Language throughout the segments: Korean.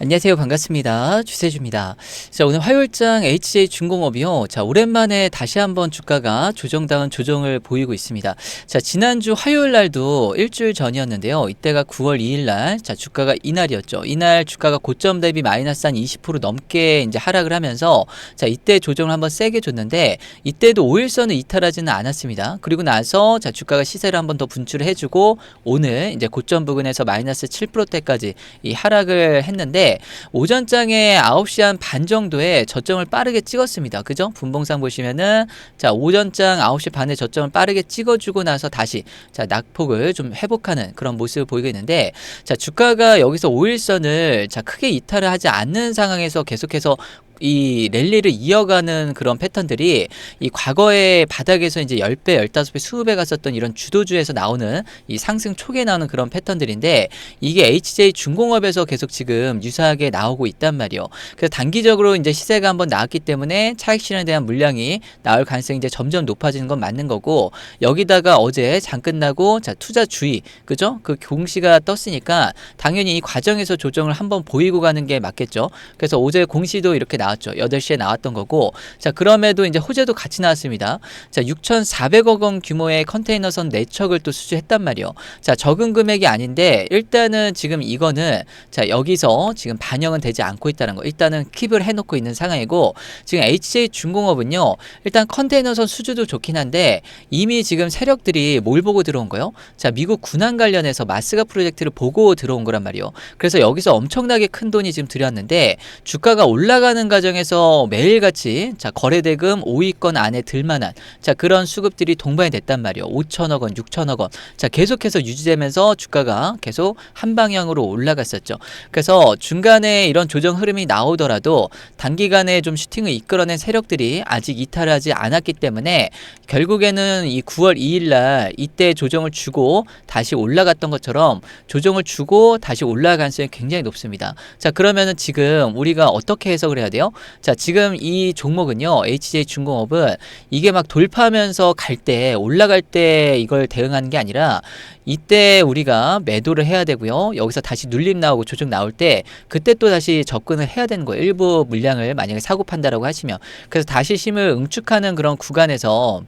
안녕하세요. 반갑습니다. 주세주입니다. 자, 오늘 화요일장 HJ 중공업이요. 자, 오랜만에 다시 한번 주가가 조정당한 조정을 보이고 있습니다. 자, 지난주 화요일 날도 일주일 전이었는데요. 이때가 9월 2일 날, 자, 주가가 이날이었죠. 이날 주가가 고점 대비 마이너스 한 20% 넘게 이제 하락을 하면서 자, 이때 조정을 한번 세게 줬는데 이때도 5일선을 이탈하지는 않았습니다. 그리고 나서 자, 주가가 시세를 한번 더 분출을 해주고 오늘 이제 고점 부근에서 마이너스 7%대까지 이 하락을 했는데 오전장에 9시 한 반 정도에 저점을 빠르게 찍었습니다. 그죠? 분봉상 보시면은 자, 오전장 9시 반에 저점을 빠르게 찍어주고 나서 다시 자, 낙폭을 좀 회복하는 그런 모습을 보이고 있는데 자, 주가가 여기서 5일선을 자, 크게 이탈을 하지 않는 상황에서 계속해서 이 랠리를 이어가는 그런 패턴들이 이 과거의 바닥에서 이제 10배, 15배, 20배 갔었던 이런 주도주에서 나오는 이 상승 초기에 나오는 그런 패턴들인데 이게 HJ 중공업에서 계속 지금 유사하게 나오고 있단 말이요. 그래서 단기적으로 이제 시세가 한번 나왔기 때문에 차익 실현에 대한 물량이 나올 가능성이 이제 점점 높아지는 건 맞는 거고 여기다가 어제 장 끝나고 자 투자 주의 그죠? 그 공시가 떴으니까 당연히 이 과정에서 조정을 한번 보이고 가는 게 맞겠죠. 그래서 어제 공시도 이렇게 나왔죠. 8시에 나왔던 거고. 자, 그럼에도 이제 호재도 같이 나왔습니다. 자, 6,400억 원 규모의 컨테이너선 4척을 또 수주했단 말이요. 자, 적은 금액이 아닌데 일단은 지금 이거는 자, 여기서 지금 반영은 되지 않고 있다는 거. 일단은 킵을 해 놓고 있는 상황이고 지금 HJ 중공업은요. 일단 컨테이너선 수주도 좋긴 한데 이미 지금 세력들이 뭘 보고 들어온 거요? 자, 미국 군함 관련해서 마스가 프로젝트를 보고 들어온 거란 말이요. 그래서 여기서 엄청나게 큰 돈이 지금 들였는데 주가가 올라가는 과정에서 매일같이 자 거래대금 5위권 안에 들만한 자 그런 수급들이 동반이 됐단 말이에요. 5천억 원, 6천억 원. 자 계속해서 유지되면서 주가가 계속 한 방향으로 올라갔었죠. 그래서 중간에 이런 조정 흐름이 나오더라도 단기간에 좀 슈팅을 이끌어낸 세력들이 아직 이탈하지 않았기 때문에 결국에는 이 9월 2일 날 이때 조정을 주고 다시 올라갔던 것처럼 조정을 주고 다시 올라갈 가능성이 굉장히 높습니다. 자 그러면은 지금 우리가 어떻게 해석을 해야 돼요? 있는데요. 자, 지금 이 종목은요, HJ 중공업은 이게 막 돌파하면서 갈 때, 올라갈 때 이걸 대응하는 게 아니라 이때 우리가 매도를 해야 되고요. 여기서 다시 눌림 나오고 조정 나올 때 그때 또 다시 접근을 해야 되는 거예요. 일부 물량을 만약에 사고 판다라고 하시면 그래서 다시 심을 응축하는 그런 구간에서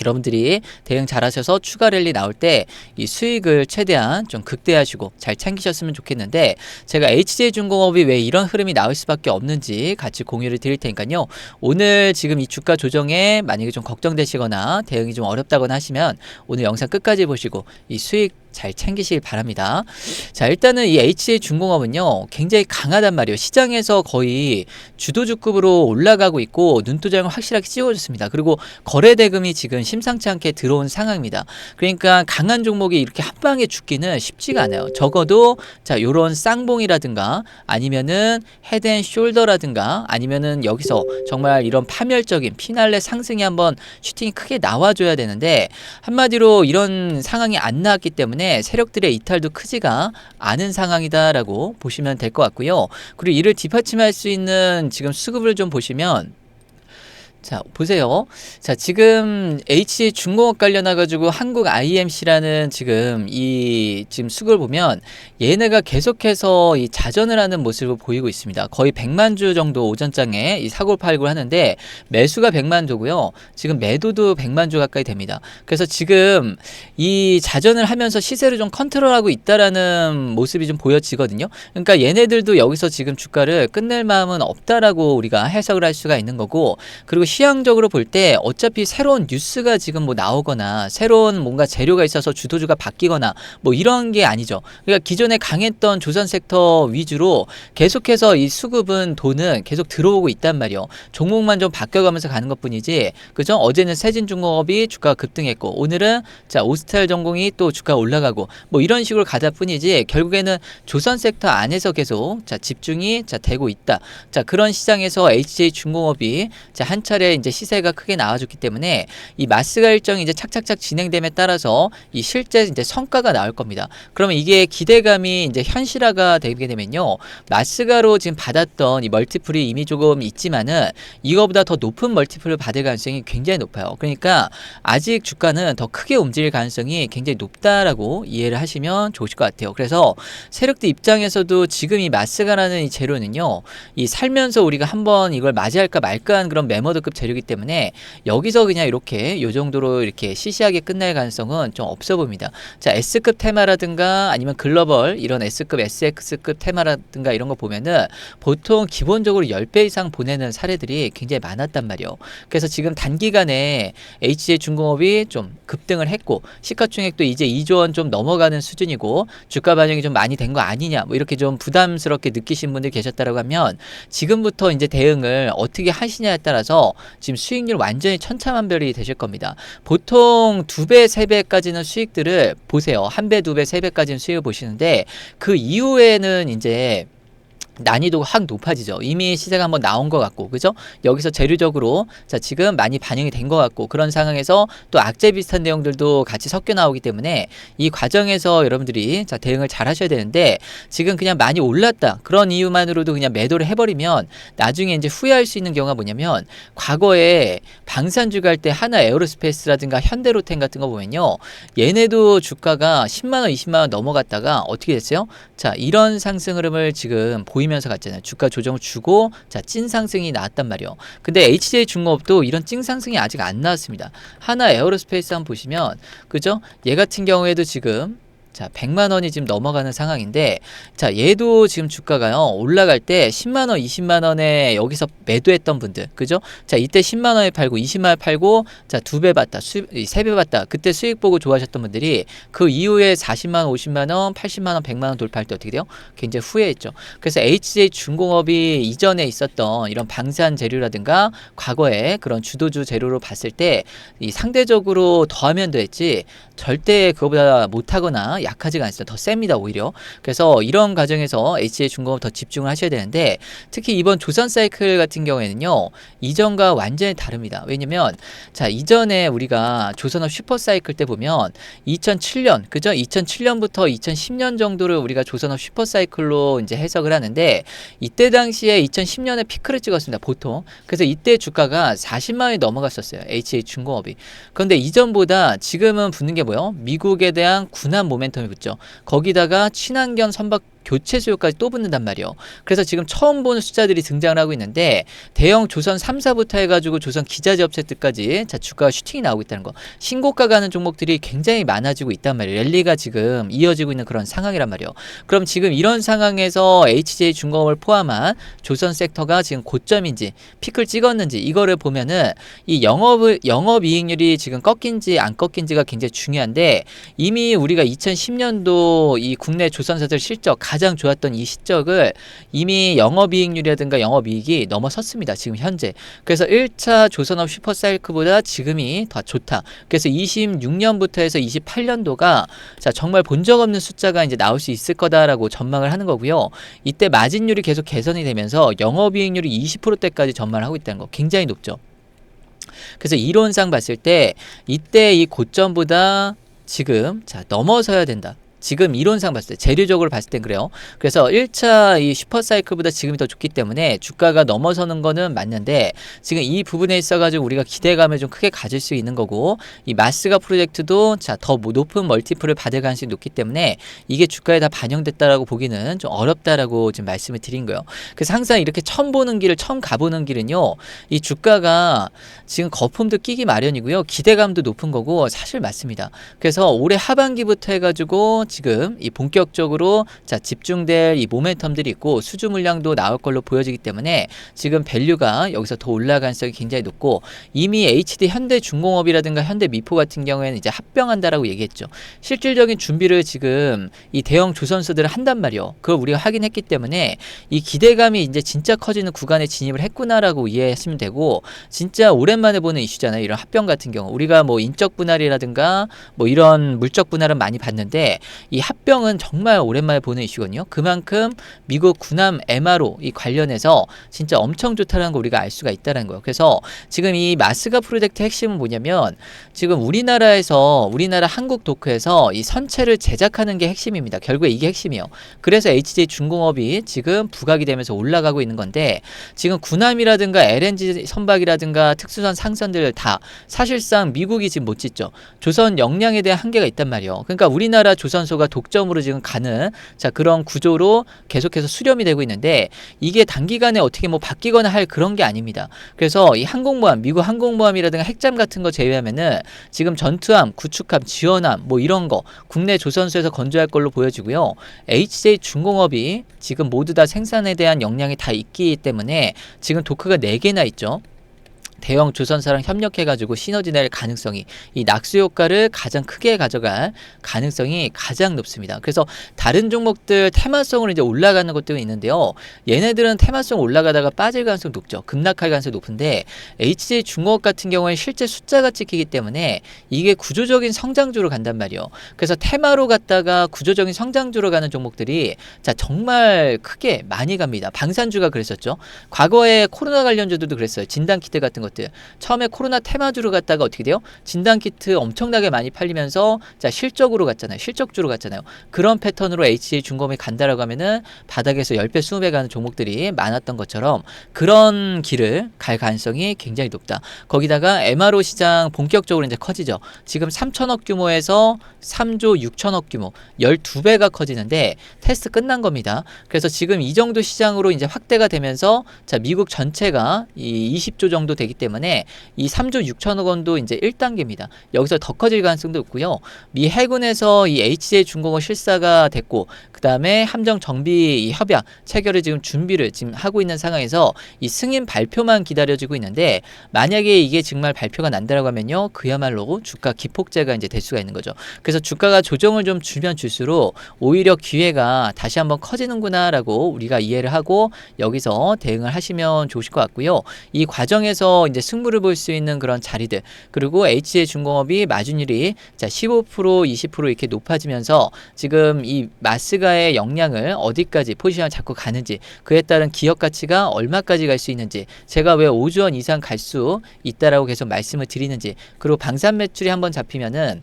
여러분들이 대응 잘 하셔서 추가 랠리 나올 때 이 수익을 최대한 좀 극대화하시고 잘 챙기셨으면 좋겠는데 제가 HJ중공업이 왜 이런 흐름이 나올 수밖에 없는지 같이 공유를 드릴 테니까요. 오늘 지금 이 주가 조정에 만약에 좀 걱정되시거나 대응이 좀 어렵다거나 하시면 오늘 영상 끝까지 보시고 이 수익 잘 챙기시길 바랍니다. 자, 일단은 이 HA 중공업은요, 굉장히 강하단 말이에요. 시장에서 거의 주도주급으로 올라가고 있고, 눈도장을 확실하게 씌워줬습니다. 그리고 거래대금이 지금 심상치 않게 들어온 상황입니다. 그러니까 강한 종목이 이렇게 한 방에 죽기는 쉽지가 않아요. 적어도, 자, 요런 쌍봉이라든가, 아니면은 헤드앤 숄더라든가, 아니면은 여기서 정말 이런 파멸적인 피날레 상승이 한번 슈팅이 크게 나와줘야 되는데, 한마디로 이런 상황이 안 나왔기 때문에 때문에 세력들의 이탈도 크지가 않은 상황이다라고 보시면 될 것 같고요. 그리고 이를 뒷받침할 수 있는 지금 수급을 좀 보시면 자, 보세요. 자, 지금 HC 중공업 관련해 가지고 한국 IMC라는 지금 이 지금 수급을 보면 얘네가 계속해서 이 자전을 하는 모습을 보이고 있습니다. 거의 100만 주 정도 오전장에 이 사고 팔고 하는데 매수가 100만 주고요. 지금 매도도 100만 주 가까이 됩니다. 그래서 지금 이 자전을 하면서 시세를 좀 컨트롤하고 있다라는 모습이 좀 보여지거든요. 그러니까 얘네들도 여기서 지금 주가를 끝낼 마음은 없다라고 우리가 해석을 할 수가 있는 거고 그리고 시향적으로 볼 때 어차피 새로운 뉴스가 지금 뭐 나오거나 새로운 뭔가 재료가 있어서 주도주가 바뀌거나 뭐 이런 게 아니죠. 그러니까 기존에 강했던 조선 섹터 위주로 계속해서 이 수급은 돈은 계속 들어오고 있단 말이요. 종목만 좀 바뀌어가면서 가는 것 뿐이지. 그죠? 어제는 세진중공업이 주가가 급등했고 오늘은 자 오스텔 전공이 또 주가 올라가고 뭐 이런 식으로 가다 뿐이지 결국에는 조선 섹터 안에서 계속 자 집중이 자 되고 있다. 자 그런 시장에서 HJ 중공업이 자 한 차례 셀의 이제 시세가 크게 나와줬기 때문에 이 마스가 일정이 이제 착착착 진행됨에 따라서 이 실제 이제 성과가 나올 겁니다. 그러면 이게 기대감이 이제 현실화가 되게 되면요. 마스가로 지금 받았던 이 멀티플이 이미 조금 있지만은 이거보다 더 높은 멀티플을 받을 가능성이 굉장히 높아요. 그러니까 아직 주가는 더 크게 움직일 가능성이 굉장히 높다라고 이해를 하시면 좋으실 것 같아요. 그래서 세력들 입장에서도 지금 이 마스가라는 이 재료는요. 이 살면서 우리가 한번 이걸 맞이할까 말까 한 그런 메모드급 재료이기 때문에 여기서 그냥 이렇게 요 정도로 이렇게 시시하게 끝날 가능성은 좀 없어 보입니다. 자, S급 테마라든가 아니면 글로벌 이런 S급, SX급 테마라든가 이런 거 보면은 보통 기본적으로 10배 이상 보내는 사례들이 굉장히 많았단 말이에요. 그래서 지금 단기간에 HJ 중공업이 좀 급등을 했고 시가총액도 이제 2조 원 좀 넘어가는 수준이고 주가 반영이 좀 많이 된 거 아니냐 뭐 이렇게 좀 부담스럽게 느끼신 분들 계셨다라고 하면 지금부터 이제 대응을 어떻게 하시냐에 따라서 지금 수익률 완전히 천차만별이 되실 겁니다. 보통 두 배, 세 배까지는 수익들을 보세요. 한 배, 두 배, 세 배까지는 수익을 보시는데 그 이후에는 이제 난이도가 확 높아지죠. 이미 시세가 한번 나온 것 같고, 그죠? 여기서 재료적으로, 자, 지금 많이 반영이 된 것 같고, 그런 상황에서 또 악재 비슷한 내용들도 같이 섞여 나오기 때문에 이 과정에서 여러분들이 자, 대응을 잘 하셔야 되는데, 지금 그냥 많이 올랐다. 그런 이유만으로도 그냥 매도를 해버리면 나중에 이제 후회할 수 있는 경우가 뭐냐면, 과거에 방산주 갈 때 하나 에어로스페이스라든가 현대로템 같은 거 보면요. 얘네도 주가가 10만원, 20만원 넘어갔다가 어떻게 됐어요? 자, 이런 상승 흐름을 지금 보이 면서 갔잖아요. 주가 조정을 주고 자, 찐 상승이 나왔단 말이요. 근데 HJ 중공업도 이런 찐 상승이 아직 안 나왔습니다. 하나 에어로스페이스 한번 보시면 그죠? 얘 같은 경우에도 지금 자, 100만 원이 지금 넘어가는 상황인데 자, 얘도 지금 주가가요. 올라갈 때 10만 원, 20만 원에 여기서 매도했던 분들. 그죠? 자, 이때 10만 원에 팔고 20만 원에 팔고 자, 두배 받다. 세배 받다. 그때 수익 보고 좋아하셨던 분들이 그 이후에 40만 원, 50만 원, 80만 원, 100만 원 돌파할 때 어떻게 돼요? 굉장히 후회했죠. 그래서 HJ 중공업이 이전에 있었던 이런 방산 재료라든가 과거에 그런 주도주 재료로 봤을 때 이 상대적으로 더하면 됐지 절대 그거보다 못하거나 약하지가 않습니다. 더 셉니다, 오히려. 그래서 이런 과정에서 HA 중공업 더 집중을 하셔야 되는데 특히 이번 조선 사이클 같은 경우에는요. 이전과 완전히 다릅니다. 왜냐면 자, 이전에 우리가 조선업 슈퍼 사이클 때 보면 2007년, 그죠? 2007년부터 2010년 정도를 우리가 조선업 슈퍼 사이클로 이제 해석을 하는데 이때 당시에 2010년에 피크를 찍었습니다. 보통. 그래서 이때 주가가 40만 원이 넘어갔었어요. HA 중공업이. 그런데 이전보다 지금은 붙는 게 뭐요? 미국에 대한 군한 모멘텀 이 붙죠. 거기다가 친환경 선박 교체 수요까지 또 붙는단 말이에요. 그래서 지금 처음 보는 숫자들이 등장을 하고 있는데 대형 조선 3사부터 해가지고 조선 기자재 업체들까지 자 주가 슈팅이 나오고 있다는 거. 신고가 가는 종목들이 굉장히 많아지고 있단 말이에요. 랠리가 지금 이어지고 있는 그런 상황이란 말이에요. 그럼 지금 이런 상황에서 HJ 중공업을 포함한 조선 섹터가 지금 고점인지 피크를 찍었는지 이거를 보면은 이 영업을 영업 이익률이 지금 꺾인지 안 꺾인지가 굉장히 중요한데 이미 우리가 2010년도 이 국내 조선사들 실적 가장 좋았던 이 시적을 이미 영업이익률이라든가 영업이익이 넘어섰습니다. 지금 현재. 그래서 1차 조선업 슈퍼사이클보다 지금이 더 좋다. 그래서 26년부터 해서 28년도가 자 정말 본 적 없는 숫자가 이제 나올 수 있을 거다라고 전망을 하는 거고요. 이때 마진율이 계속 개선이 되면서 영업이익률이 20%대까지 전망을 하고 있다는 거 굉장히 높죠. 그래서 이론상 봤을 때 이때 이 고점보다 지금 자 넘어서야 된다. 지금 이론상 봤을 때 재료적으로 봤을 땐 그래요. 그래서 1차 이 슈퍼 사이클보다 지금이 더 좋기 때문에 주가가 넘어서는 거는 맞는데 지금 이 부분에 있어 가지고 우리가 기대감을 좀 크게 가질 수 있는 거고 이 마스가 프로젝트도 자 더 높은 멀티플을 받을 가능성이 높기 때문에 이게 주가에 다 반영됐다라고 보기는 좀 어렵다라고 지금 말씀을 드린 거예요. 그래서 항상 이렇게 처음 보는 길을 처음 가보는 길은요. 이 주가가 지금 거품도 끼기 마련이고요. 기대감도 높은 거고 사실 맞습니다. 그래서 올해 하반기부터 해 가지고 지금 이 본격적으로 자 집중될 이 모멘텀들이 있고 수주 물량도 나올 걸로 보여지기 때문에 지금 밸류가 여기서 더 올라갈 가능성이 굉장히 높고 이미 HD 현대 중공업이라든가 현대 미포 같은 경우에는 이제 합병한다라고 얘기했죠. 실질적인 준비를 지금 이 대형 조선소들을 한단 말이요. 그걸 우리가 확인했기 때문에 이 기대감이 이제 진짜 커지는 구간에 진입을 했구나라고 이해했으면 되고 진짜 오랜만에 보는 이슈잖아요. 이런 합병 같은 경우 우리가 뭐 인적 분할이라든가 뭐 이런 물적 분할은 많이 봤는데 이 합병은 정말 오랜만에 보는 이슈거든요. 그만큼 미국 군함 MRO 이 관련해서 진짜 엄청 좋다는 거 우리가 알 수가 있다는 거예요. 그래서 지금 이 마스가 프로젝트 핵심은 뭐냐면 지금 우리나라에서 우리나라 한국 도크에서 이 선체를 제작하는 게 핵심입니다. 결국에 이게 핵심이에요. 그래서 HJ 중공업이 지금 부각이 되면서 올라가고 있는 건데 지금 군함이라든가 LNG 선박이라든가 특수선 상선들 다 사실상 미국이 지금 못 짓죠. 조선 역량에 대한 한계가 있단 말이에요. 그러니까 우리나라 조선 소가 독점으로 지금 가는 자 그런 구조로 계속해서 수렴이 되고 있는데 이게 단기간에 어떻게 뭐 바뀌거나 할 그런 게 아닙니다. 그래서 이 항공모함, 미국 항공모함이라든가 핵잠 같은 거 제외하면은 지금 전투함, 구축함, 지원함 뭐 이런 거 국내 조선소에서 건조할 걸로 보여지고요. HJ 중공업이 지금 모두 다 생산에 대한 역량이 다 있기 때문에 지금 도크가 4개나 있죠. 대형 조선사랑 협력해가지고 시너지 낼 가능성이 이 낙수 효과를 가장 크게 가져갈 가능성이 가장 높습니다. 그래서 다른 종목들 테마성으로 이제 올라가는 것들이 있는데요. 얘네들은 테마성 올라가다가 빠질 가능성이 높죠. 급락할 가능성이 높은데 HJ 중공업 같은 경우에 실제 숫자가 찍히기 때문에 이게 구조적인 성장주로 간단 말이에요. 그래서 테마로 갔다가 구조적인 성장주로 가는 종목들이 자 정말 크게 많이 갑니다. 방산주가 그랬었죠. 과거에 코로나 관련주들도 그랬어요. 진단 키트 같은 것들. 처음에 코로나 테마주로 갔다가 어떻게 돼요? 진단 키트 엄청나게 많이 팔리면서 자 실적으로 갔잖아요. 실적주로 갔잖아요. 그런 패턴으로 HJ 중공업이 간다라고 하면은 바닥에서 10배, 20배 가는 종목들이 많았던 것처럼 그런 길을 갈 가능성이 굉장히 높다. 거기다가 MRO 시장 본격적으로 이제 커지죠. 지금 3천억 규모에서 3조 6천억 규모 12배가 커지는데 테스트 끝난 겁니다. 그래서 지금 이 정도 시장으로 이제 확대가 되면서 자 미국 전체가 이 20조 정도 되기 때문에 이 3조 6천억 원도 이제 1단계입니다. 여기서 더 커질 가능성도 있고요. 미 해군에서 이 HJ 중공업 실사가 됐고 그 다음에 함정 정비 이 협약 체결을 지금 준비를 지금 하고 있는 상황에서 이 승인 발표만 기다려지고 있는데 만약에 이게 정말 발표가 난다라고 하면요 그야말로 주가 기폭제가 이제 될 수가 있는 거죠. 그래서 주가가 조정을 좀 주면 줄수록 오히려 기회가 다시 한번 커지는구나라고 우리가 이해를 하고 여기서 대응을 하시면 좋으실 것 같고요. 이 과정에서 이제 승부를 볼 수 있는 그런 자리들. 그리고 HJ 중공업이 마진율이 자 15% 20% 이렇게 높아지면서 지금 이 마스가의 역량을 어디까지 포지션 잡고 가는지 그에 따른 기업 가치가 얼마까지 갈 수 있는지 제가 왜 5조 원 이상 갈 수 있다라고 계속 말씀을 드리는지 그리고 방산 매출이 한번 잡히면은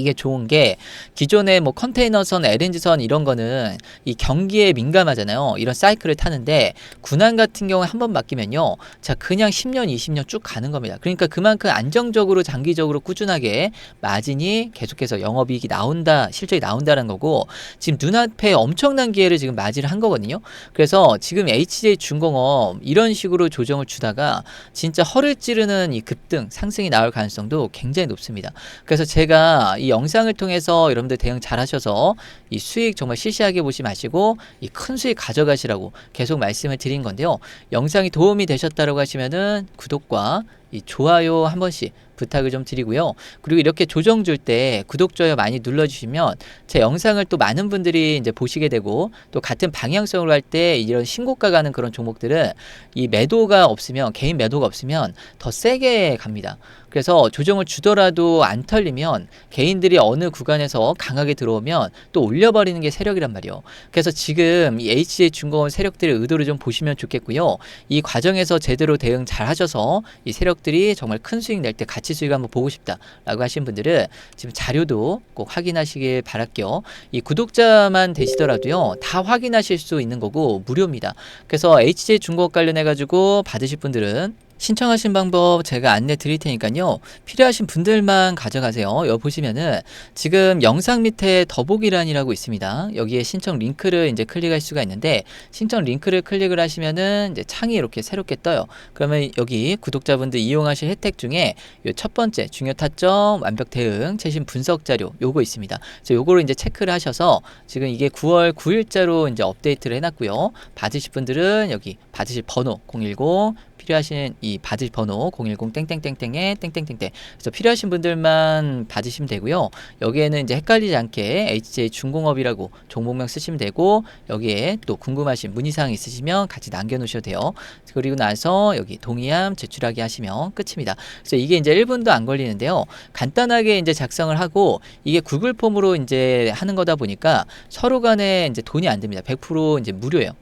이게 좋은 게 기존의 뭐 컨테이너선, LNG선 이런 거는 이 경기에 민감하잖아요. 이런 사이클을 타는데 군함 같은 경우에 한번 맡기면요. 자, 그냥 10년, 20년 쭉 가는 겁니다. 그러니까 그만큼 안정적으로 장기적으로 꾸준하게 마진이 계속해서 영업이익이 나온다, 실적이 나온다는 거고 지금 눈앞에 엄청난 기회를 지금 맞이를 한 거거든요. 그래서 지금 HJ 중공업 이런 식으로 조정을 주다가 진짜 허를 찌르는 이 급등, 상승이 나올 가능성도 굉장히 높습니다. 그래서 제가 이 영상을 통해서 여러분들 대응 잘 하셔서 이 수익 정말 시시하게 보지 마시고 이 큰 수익 가져가시라고 계속 말씀을 드린 건데요. 영상이 도움이 되셨다고 하시면은 구독과 이 좋아요 한 번씩 부탁을 좀 드리고요. 그리고 이렇게 조정 줄 때 구독, 좋아요 많이 눌러 주시면 제 영상을 또 많은 분들이 이제 보시게 되고 또 같은 방향성으로 할 때 이런 신고가 가는 그런 종목들은 이 매도가 없으면 개인 매도가 없으면 더 세게 갑니다. 그래서 조정을 주더라도 안 털리면 개인들이 어느 구간에서 강하게 들어오면 또 올려버리는 게 세력이란 말이에요. 그래서 지금 이 HJ 중공업 세력들의 의도를 좀 보시면 좋겠고요. 이 과정에서 제대로 대응 잘 하셔서 이 세력 들이 정말 큰 수익 낼때 가치 수익 한번 보고 싶다라고 하신 분들은 지금 자료도 꼭 확인하시길 바랄게요. 이 구독자만 되시더라도요. 다 확인하실 수 있는 거고 무료입니다. 그래서 HJ 중공업 관련해 가지고 받으실 분들은 신청하신 방법 제가 안내 드릴 테니까요. 필요하신 분들만 가져가세요. 여기 보시면은 지금 영상 밑에 더보기란이라고 있습니다. 여기에 신청 링크를 이제 클릭할 수가 있는데 신청 링크를 클릭을 하시면은 이제 창이 이렇게 새롭게 떠요. 그러면 여기 구독자분들 이용하실 혜택 중에 요첫 번째 중요 타점 완벽 대응 최신 분석 자료 요거 있습니다. 요거를 이제 체크를 하셔서 지금 이게 9월 9일자로 이제 업데이트를 해놨고요. 받으실 분들은 여기 받으실 번호 010 필요하신 이 받을 번호 010 땡땡땡땡에 땡땡땡땡 그래서 필요하신 분들만 받으시면 되고요. 여기에는 이제 헷갈리지 않게 HJ 중공업이라고 종목명 쓰시면 되고 여기에 또 궁금하신 문의사항 있으시면 같이 남겨놓으셔도 돼요. 그리고 나서 여기 동의함 제출하기 하시면 끝입니다. 그래서 이게 이제 1분도 안 걸리는데요. 간단하게 이제 작성을 하고 이게 구글 폼으로 이제 하는 거다 보니까 서로 간에 이제 돈이 안 듭니다. 100% 이제 무료예요.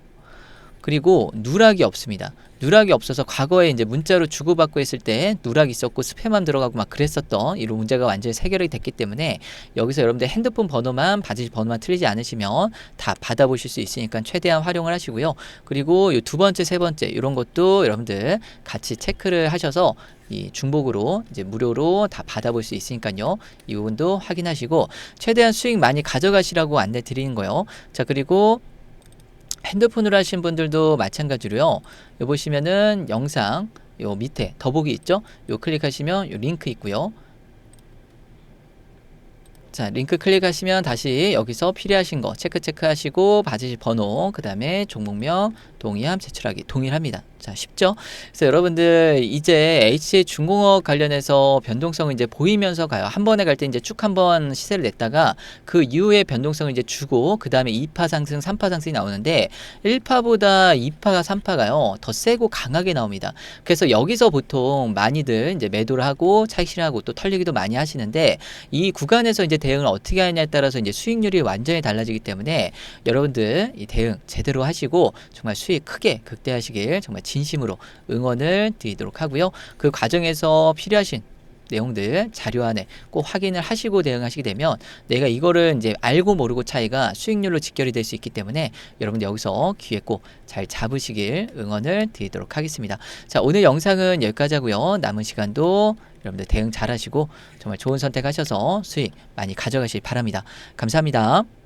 그리고 누락이 없습니다. 누락이 없어서 과거에 이제 문자로 주고받고 했을 때 누락이 있었고 스팸만 들어가고 막 그랬었던 이런 문제가 완전히 해결이 됐기 때문에 여기서 여러분들 핸드폰 번호만 받으실 번호만 틀리지 않으시면 다 받아보실 수 있으니까 최대한 활용을 하시고요. 그리고 이 두 번째, 세 번째 이런 것도 여러분들 같이 체크를 하셔서 이 중복으로 이제 무료로 다 받아볼 수 있으니까요. 이 부분도 확인하시고 최대한 수익 많이 가져가시라고 안내 드리는 거예요. 자 그리고 핸드폰으로 하신 분들도 마찬가지로요. 요 보시면은 영상 요 밑에 더보기 있죠? 요 클릭하시면 요 링크 있고요. 자, 링크 클릭하시면 다시 여기서 필요하신 거 체크 체크하시고 받으실 번호, 그 다음에 종목명, 동의함 제출하기 동일합니다. 자, 쉽죠? 그래서 여러분들 이제 HA 중공업 관련해서 변동성을 이제 보이면서 가요. 한 번에 갈 때 이제 쭉 한 번 시세를 냈다가 그 이후에 변동성을 이제 주고 그 다음에 2파 상승, 3파 상승이 나오는데 1파보다 2파가 3파가요 더 세고 강하게 나옵니다. 그래서 여기서 보통 많이들 이제 매도를 하고 차익 실하고 또 털리기도 많이 하시는데 이 구간에서 이제 대응을 어떻게 하냐에 따라서 이제 수익률이 완전히 달라지기 때문에 여러분들 이 대응 제대로 하시고 정말 수익 크게 극대화하시길 정말 진심으로 응원을 드리도록 하고요. 그 과정에서 필요하신 내용들 자료 안에 꼭 확인을 하시고 대응하시게 되면 내가 이거를 이제 알고 모르고 차이가 수익률로 직결이 될 수 있기 때문에 여러분들 여기서 기회 꼭 잘 잡으시길 응원을 드리도록 하겠습니다. 자, 오늘 영상은 여기까지 하고요. 남은 시간도 여러분들 대응 잘 하시고 정말 좋은 선택하셔서 수익 많이 가져가실 바랍니다. 감사합니다.